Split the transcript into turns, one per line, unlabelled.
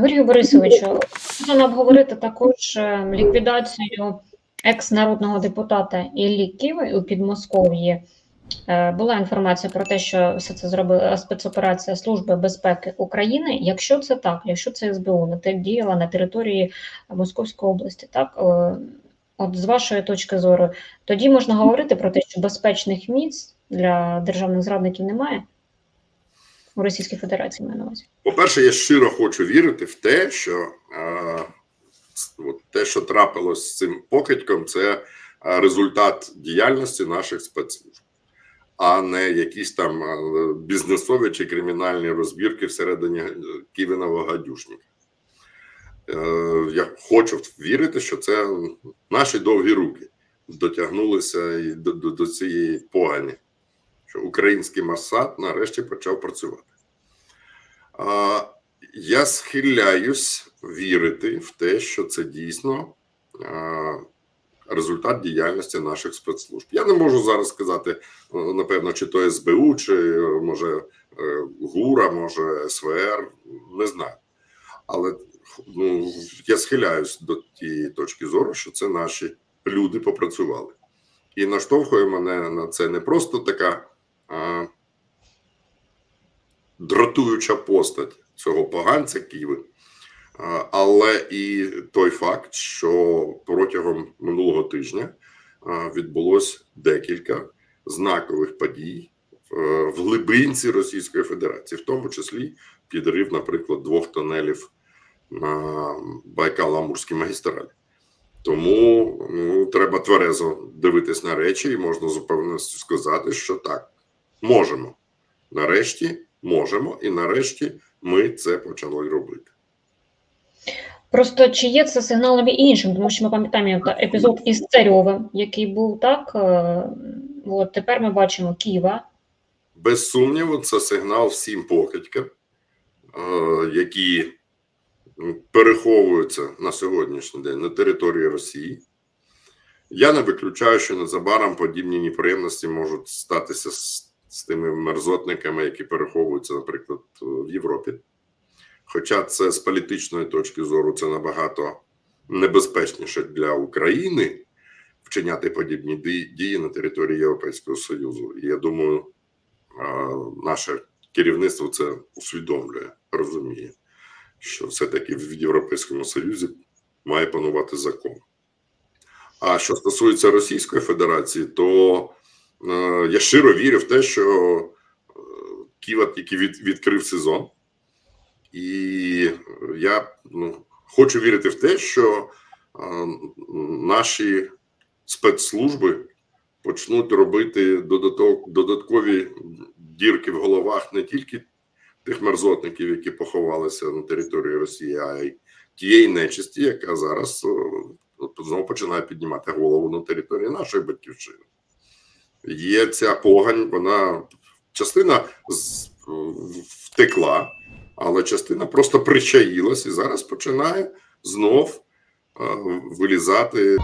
Георгію Борисовичу, можна обговорити також е, ліквідацію екс-народного депутата Іллі Ківи у Підмосков'ї. Е, Була інформація про те, що все це зробила спецоперація Служби безпеки України. Якщо це так, якщо це СБУ на те діяла на території Московської області, так е, от з вашої точки зору, тоді можна говорити про те, що безпечних місць для державних зрадників немає у Російській Федерації маю на увазі.
По-перше, я щиро хочу вірити в те, що е, от те, що трапилось з цим покидьком, це результат діяльності наших спецслужб, а не якісь там бізнесові чи кримінальні розбірки всередині Ківіного гадюшника. Е, я хочу вірити, що це наші довгі руки дотягнулися і до, до, до цієї погані, що український Моссад нарешті почав працювати. А, Я схиляюсь вірити в те, що це дійсно а, результат діяльності наших спецслужб. Я не можу зараз сказати, е, напевно, чи то СБУ, чи може е, ГУРа, може СВР, не знаю. Але ну, я схиляюсь до тієї точки зору, що це наші люди попрацювали. І наштовхує мене на це не просто така. Дратуюча постать цього поганця Києва, але і той факт, що протягом минулого тижня відбулось декілька знакових подій в, в глибинці Російської Федерації, в тому числі підрив, наприклад, двох тунелів на Байкало-Амурській магістралі. Тому ну, треба тверезо дивитись на речі, і можна з упевненістю сказати, що так, можемо. Нарешті можемо, і нарешті ми це почали робити.
Просто чи є це сигналом і іншим, тому що ми пам'ятаємо та епізод із Царьовим, який був так. е, От тепер ми бачимо Києва.
Без сумніву, це сигнал всім покидькам, е, які переховуються на сьогоднішній день на території Росії. Я не виключаю, що незабаром подібні неприємності можуть статися з, з тими мерзотниками, які переховуються, наприклад, в Європі. Хоча це з політичної точки зору це набагато небезпечніше для України вчиняти подібні дії на території Європейського Союзу. І я думаю, наше керівництво це усвідомлює, розуміє, що все-таки в Європейському Союзі має панувати закон. А що стосується Російської Федерації, то я щиро вірю в те, що е, Ківа тільки від, відкрив сезон, і я ну, хочу вірити в те, що е, наші спецслужби почнуть робити додаткові дірки в головах не тільки тих мерзотників, які поховалися на території Росії, а й тієї нечисті, яка зараз знову починає піднімати голову на території нашої батьківщини. Є ця погань, вона частина втекла, але частина просто причаїлась і зараз починає знов е, вилізати.